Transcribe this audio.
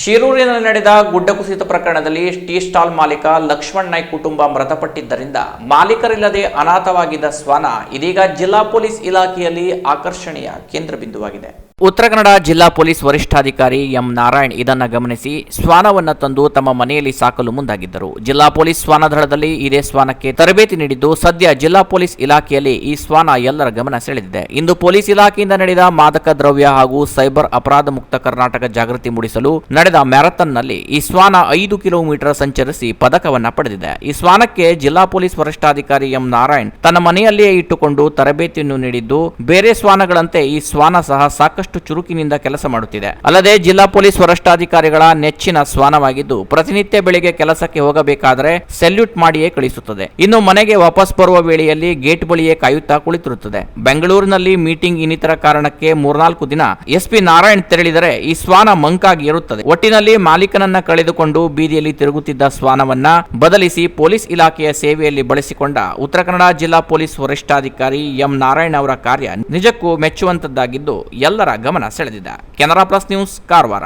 ಶಿರೂರಿನಲ್ಲಿ ನಡೆದ ಗುಡ್ಡ ಕುಸಿತ ಪ್ರಕರಣದಲ್ಲಿ ಟೀ ಸ್ಟಾಲ್ ಮಾಲೀಕ ಲಕ್ಷ್ಮಣ್ ನಾಯ್ಕ್ ಕುಟುಂಬ ಮೃತಪಟ್ಟಿದ್ದರಿಂದ ಮಾಲೀಕರಿಲ್ಲದೆ ಅನಾಥವಾಗಿದ್ದ ಸ್ವಾನ ಇದೀಗ ಜಿಲ್ಲಾ ಪೊಲೀಸ್ ಇಲಾಖೆಯಲ್ಲಿ ಆಕರ್ಷಣೆಯ ಕೇಂದ್ರ ಬಿಂದುವಾಗಿದೆ ಉತ್ತರ ಕನ್ನಡ ಜಿಲ್ಲಾ ಪೊಲೀಸ್ ವರಿಷ್ಠಾಧಿಕಾರಿ ಎಂ ನಾರಾಯಣ್ ಇದನ್ನು ಗಮನಿಸಿ ಶ್ವಾನವನ್ನು ತಂದು ತಮ್ಮ ಮನೆಯಲ್ಲಿ ಸಾಕಲು ಮುಂದಾಗಿದ್ದರು. ಜಿಲ್ಲಾ ಪೊಲೀಸ್ ಶ್ವಾನ ದಳದಲ್ಲಿ ಇದೇ ಶ್ವಾನಕ್ಕೆ ತರಬೇತಿ ನೀಡಿದ್ದು ಸದ್ಯ ಜಿಲ್ಲಾ ಪೊಲೀಸ್ ಇಲಾಖೆಯಲ್ಲಿ ಈ ಶ್ವಾನ ಎಲ್ಲರ ಗಮನ ಸೆಳೆದಿದೆ. ಇಂದು ಪೊಲೀಸ್ ಇಲಾಖೆಯಿಂದ ನಡೆದ ಮಾದಕ ದ್ರವ್ಯ ಹಾಗೂ ಸೈಬರ್ ಅಪರಾಧ ಮುಕ್ತ ಕರ್ನಾಟಕ ಜಾಗೃತಿ ಮೂಡಿಸಲು ನಡೆದ ಮ್ಯಾರಥಾನ್ನಲ್ಲಿ ಈ ಶ್ವಾನ ಐದು ಕಿಲೋಮೀಟರ್ ಸಂಚರಿಸಿ ಪದಕವನ್ನ ಪಡೆದಿದೆ. ಈ ಶ್ವಾನಕ್ಕೆ ಜಿಲ್ಲಾ ಪೊಲೀಸ್ ವರಿಷ್ಠಾಧಿಕಾರಿ ಎಂ ನಾರಾಯಣ್ ತನ್ನ ಮನೆಯಲ್ಲಿಯೇ ಇಟ್ಟುಕೊಂಡು ತರಬೇತಿಯನ್ನು ನೀಡಿದ್ದು, ಬೇರೆ ಶ್ವಾನಗಳಂತೆ ಈ ಶ್ವಾನ ಸಹ ಸಾಕಷ್ಟು ಚುರುಕಿನಿಂದ ಕೆಲಸ ಮಾಡುತ್ತಿದೆ. ಅಲ್ಲದೆ ಜಿಲ್ಲಾ ಪೊಲೀಸ್ ವರಿಷ್ಠಾಧಿಕಾರಿಗಳ ನೆಚ್ಚಿನ ಸ್ವಾನವಾಗಿದ್ದು ಪ್ರತಿನಿತ್ಯ ಬೆಳಿಗ್ಗೆ ಕೆಲಸಕ್ಕೆ ಹೋಗಬೇಕಾದರೆ ಸೆಲ್ಯೂಟ್ ಮಾಡಿಯೇ ಕಳಿಸುತ್ತದೆ. ಇನ್ನು ಮನೆಗೆ ವಾಪಸ್ ಬರುವ ವೇಳೆಯಲ್ಲಿ ಗೇಟ್ ಬಳಿಯೇ ಕಾಯುತ್ತಾ ಕುಳಿತಿರುತ್ತದೆ. ಬೆಂಗಳೂರಿನಲ್ಲಿ ಮೀಟಿಂಗ್ ಇನ್ನಿತರ ಕಾರಣಕ್ಕೆ ಮೂರ್ನಾಲ್ಕು ದಿನ ಎಸ್ಪಿ ನಾರಾಯಣ್ ತೆರಳಿದರೆ ಈ ಶ್ವಾನ ಮಂಕಾಗಿ ಇರುತ್ತದೆ ಒಟ್ಟಿನಲ್ಲಿ ಮಾಲೀಕನನ್ನ ಕಳೆದುಕೊಂಡು ಬೀದಿಯಲ್ಲಿ ತಿರುಗುತ್ತಿದ್ದ ಶ್ವಾನವನ್ನ ಬದಲಿಸಿ ಪೊಲೀಸ್ ಇಲಾಖೆಯ ಸೇವೆಯಲ್ಲಿ ಬಳಸಿಕೊಂಡ ಉತ್ತರ ಕನ್ನಡ ಜಿಲ್ಲಾ ಪೊಲೀಸ್ ವರಿಷ್ಠಾಧಿಕಾರಿ ಎಂ ನಾರಾಯಣ್ ಅವರ ಕಾರ್ಯ ನಿಜಕ್ಕೂ ಮೆಚ್ಚುವಂತದ್ದಾಗಿದ್ದು, ಎಲ್ಲರ ಗಮನ ಸೆಳೆದಿದೆ. Canara plus news Karwar.